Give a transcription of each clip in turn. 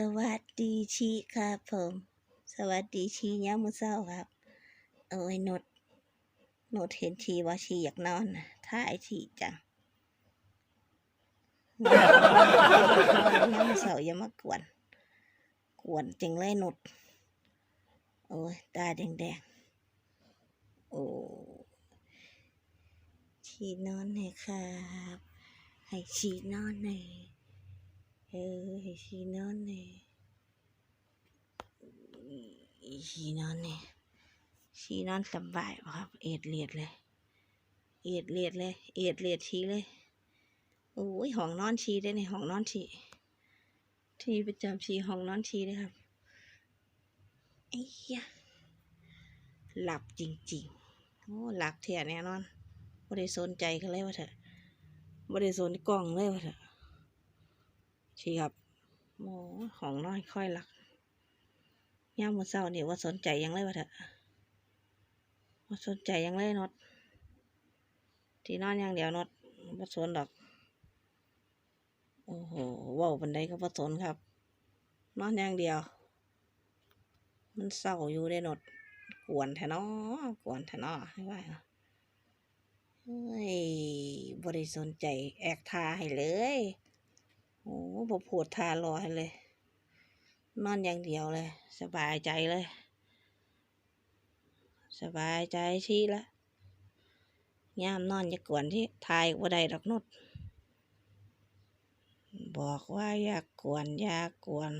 สวัสดีชีครับผม สวัสดีชียามมื้อเช้าครับ เอ้ยนดนดเห็นชีว่าชีอยากนอนนะท่ายชีจังยามมื้อเช้าอย่ามากวน กวนจังเลยนดโอ้ยตาแดงๆ โอ้ชีนอนหน่อยครับ ให้ชีนอนหน่อย เออให้ชีนอนเนี่ยชีนอนเนี่ยชีนอนสบายครับ เอ็ดเลียดเลย เอ็ดเลียดเลย เอ็ดเลียดชีเลยโอ้ยห้องนอนชีได้ในห้องนอนชีทีประจำชีห้องนอนชีเลยครับไอ้ยะหลับจริงๆโอ้หลักเถี่ยแน่นอนไม่ได้สนใจกันเลยว่าเถอะไม่ได้สนกล้องเลยว่าเถอะ ชีครับโอ้ของน้อยค่อยหลักย่ามมื้อเช้าเนี่ยว่าสนใจยังเลยวะเถอะว่าสนใจยังเลยนดที่นอนอย่างเดียวนดว่าสนดอก โอ้โหว้าบันไดก็ว่าสนครับ นอนอย่างเดียว มันเศร้าอยู่ได้นดกวนแทนอกวนแทนอให้ว่าเฮ้ยบริสนใจแอกทาให้เลย โอ้บอปวดทารอให้เลย นอนอย่างเดียวเลย สบายใจเลย สบายใจชี้ละย่ามนอนอยากวนที่ทายว่าใดดอกนุดบอกว่าอยากกวนอยากกวน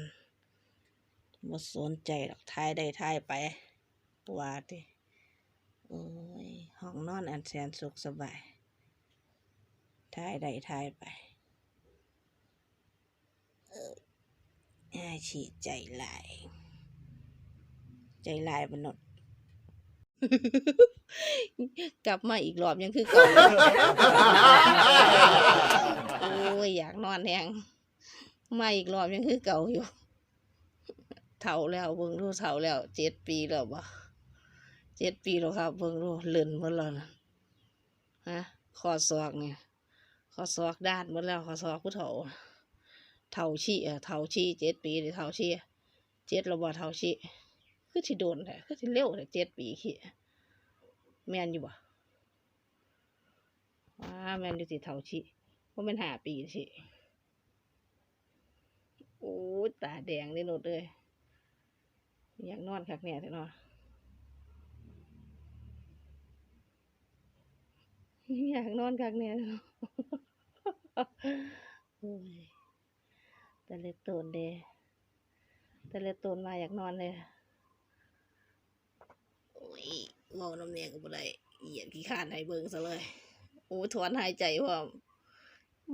บ่สนใจดอกทายได้ทายไปว่าติโอ้ยห้องนอนอันแสนสุขสบายทายได้ทายไป อาชีใจหลาย ใจหลายบนดกลับมาอีกรอบยังคือเก่าโอ้ยอยากนอนแหงมาอีกรอบยังคือเก่าอยู่เฒ่าแล้วเบิ่งดูเฒ่าแล้วเจ็ดปีแล้วบ่เจ็ดปีแล้วครับเบิ่งดูเลื่อนหมดแล้วนะฮะข้อศอกเนี่ยข้อศอกด้านหมดแล้วข้อศอกผู้เฒ่า เท่าชีเออเท่าชีเจ็ดปีหรือเท่าชีเจ็ดระบอเท่าชีคือที่โดนแท้คือที่เร็วแต่เจ็ดปีขี้แม่นอยู่บ่ว้าแม่นอยู่ที่เท่าชีว่าแม่นห้าปีชีโอ้ยตาแดงเลยโนดเลยอยากนอนคักเนี่ยเถอะเนอยากนอนคักเนี่ยโอ้ย แต่เล็ดโตนเดแต่เล็ดโตนมาอยากนอนเลยโอ้ยเมาน้ำเนียงก็บ่ได้เหยียดขี้ขาดให้เบิ่งซะเลย โอ้ถอนหายใจพร้อม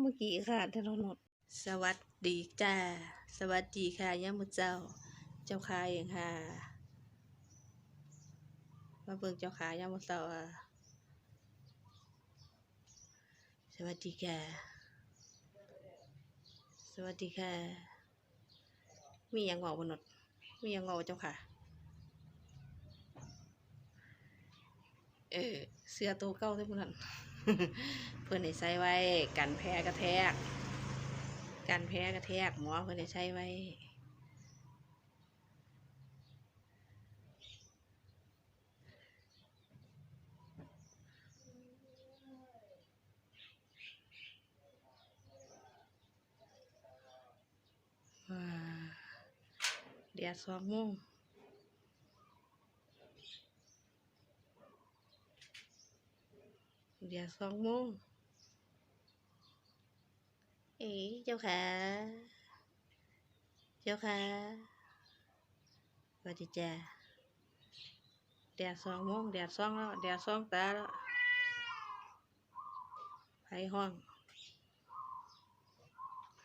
เมื่อกี้ขาดแทนนดสวัสดีจ้า สวัสดีค่ะย่ามุเจ้า เจ้าค่ะเองค่ะมาเบิ่งเจ้าค่ะย่ามุเจ้าอะสวัสดีค่ะส วัสดีค่ะ มีอย่างบอกบนดมีอย่างบอกเจ้าค่ะ เออเสื้อตัวเก่าที่พวกนั้นเพื่อนได้ใช้ไว้ กันแพ้กระแทก กันแพ้กระแทกหมอเพื่อนได้ใช้ไว้ ดี๋ยวสองโมงเดี๋ยวสองโมงเอ๋เจ้าค่ะ เจ้าค่ะสวัสดีจ้าแดดสองโมงแดดสองแล้วแดดสองตาแล้วไผห้องไผ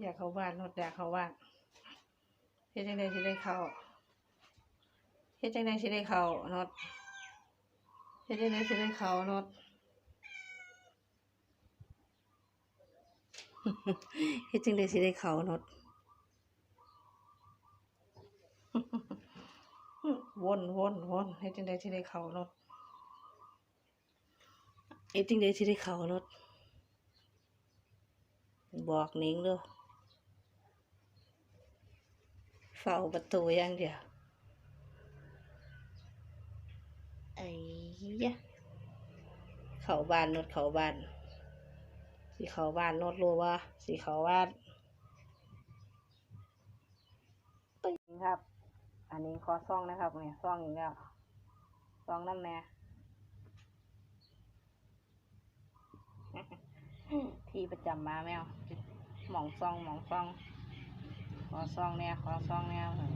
อยากเข้าบ้านนดอยากเข้าบ้านเฮ็ดจังได๋สิได้เข้าเฮ็ดจังได๋สิได้เข้านดเฮ็ดจังได๋สิได้เข้านดเฮ็ดจังได๋สิได้เข้านดวนวนวนเฮ็ดจังได๋สิได้เข้านดเฮ็ดจังได๋สิได้เข้านด บอกนิ้งด้อเฝ้าประตูอย่างเดียวไอ้ยะเขาบ้านนดเขาบ้านสิเขาบ้านนดรู้ว่าสิเขาบ้านตึ้งครับ อันนี้ขอซ่องนะครับเนี่ยซ่องอีกแล้วซ่องน้ำแน่ ที่ประจำมาแมวหมองซองหมองซองขอซองแน่ขอซองแน่มา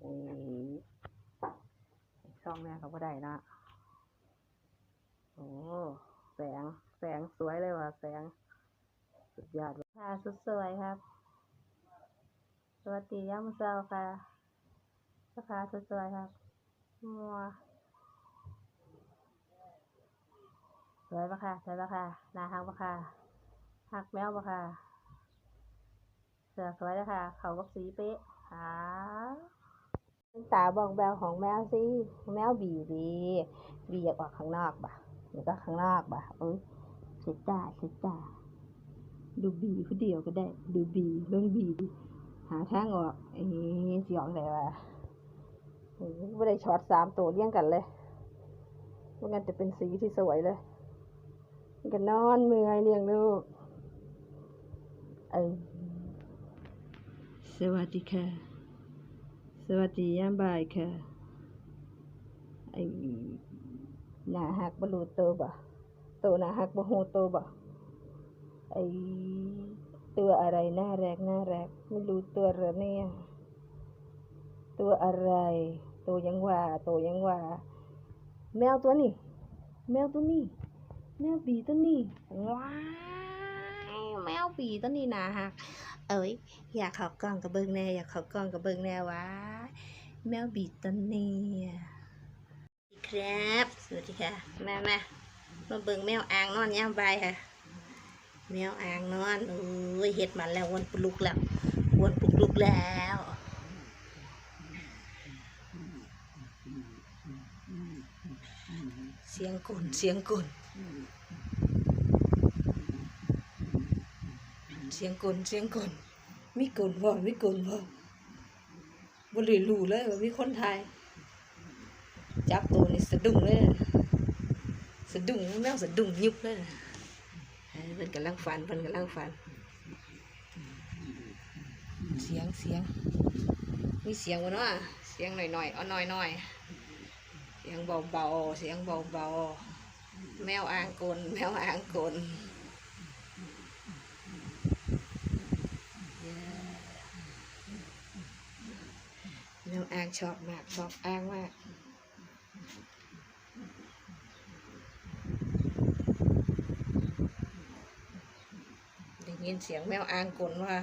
โอ้ยซองแน่เขาก็ได้นะโอ้แสงแสงสวยเลยว่ะแสงสุดยอดเลยค่ะสุดสวยครับ สวัสดียามเช้าค่ะสภาสุดสวยครับมัว ส วยปะค่ะสวยปะค่ะนาฮักปะค่ะฮักแมวปะค่ะเสือสวยเลยค่ะเขาบักสีเป๊ะหาตาบอกแบวของแมวสิแมวบีดีบีอยากออกข้างนอกปะเดี๋ยวก็ข้างนอกปะเอ้ยเสร็จจ้าเสร็จจ้าดูบีผู้เดียวก็ได้ ดูบีเรื่องบีหาทางออกเอ้ยสิออกไหนวะไม่ได้ช็อตสามตัวเลี้ยงกันเลยไม่งั้นจะเป็นสีที่สวยเลย ก็นอนเมื่อยเลี้ยงลูกเอสวัสดีค่ะ สวัสดียามบ่ายค่ะ ไอหนาหักบรูโตบ่โตหนาหักบหูโตบ่ไอตัวอะไรน่าแรกน่าแรกไม่รู้ตัวหรอเนี่ย ตัวอะไร ตัวยังว่า ตัวยังว่า แมวตัวนี้ แมวตัวนี้ แมวบีตัวนี้ว้ายแมวบีตัวนี้นะฮะเอ้ยอยากขับกล้องกับเบิงแน่อยากขับกล้องกับเบิงแน่วะแมวบีตัวนี้สวัสดีครับสวัสดีค่ะแม่แม่มาเบิงแมวอ่างนอนย่ามใบค่ะ แมวอ่างนอนโอ้ยเห็ดมันแล้ววนปลุกแล้ววนปลุกลุกแล้วเสียงกลนเสียงกลน เสียงกลเสียงกลมีกลบ่มีกลบ่บ่เลยรู้เลยว่ามีคนไทยจับตัวนี่สะดุ้งเลยนะสะดุ้งแมวสะดุ้งยุบเลยนะเออเพิ่นกำลังฝันเพิ่นกำลังฝัน เสียงเสียงมีเสียงวะเนาะเสียงหน่อยๆเอาหน่อยๆเสียงเบาๆเสียงเบาๆแมวอ่างกลแมวอ่างกล แมวอ่างชอบมากชอบอ้างมากได้ยินเสียงแมวอ้างกลว่า